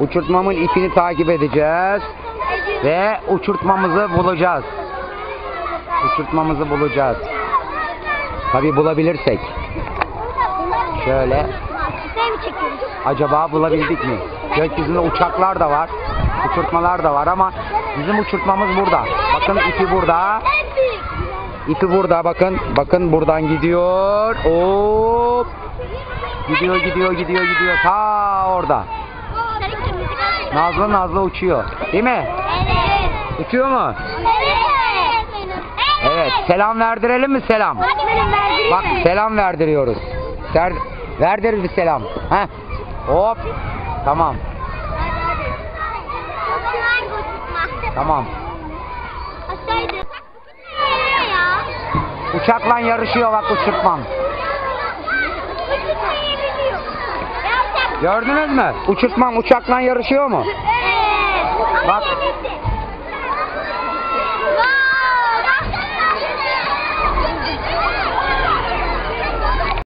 Uçurtmamın ipini takip edeceğiz. Ve uçurtmamızı bulacağız. Uçurtmamızı bulacağız. Tabi bulabilirsek. Şöyle. Acaba bulabildik mi? Gökyüzünde uçaklar da var. Uçurtmalar da var ama bizim uçurtmamız burada. Bakın ipi burada. İpi burada bakın. Bakın buradan gidiyor. Hop. Gidiyor gidiyor gidiyor gidiyor. Ta orada. Nazlı Nazlı uçuyor. Değil mi? Evet. Uçuyor mu? Evet. Evet. Selam verdirelim mi selam? Hadi benim verdireyim Bak mi? selam verdiriyoruz. Ser, verdiririz bir selam. Heh. Hop. Tamam. Tamam. Uçakla yarışıyor bak uçurtmam. Gördünüz mü? Uçurtmam uçakla yarışıyor mu? Evet. Bak.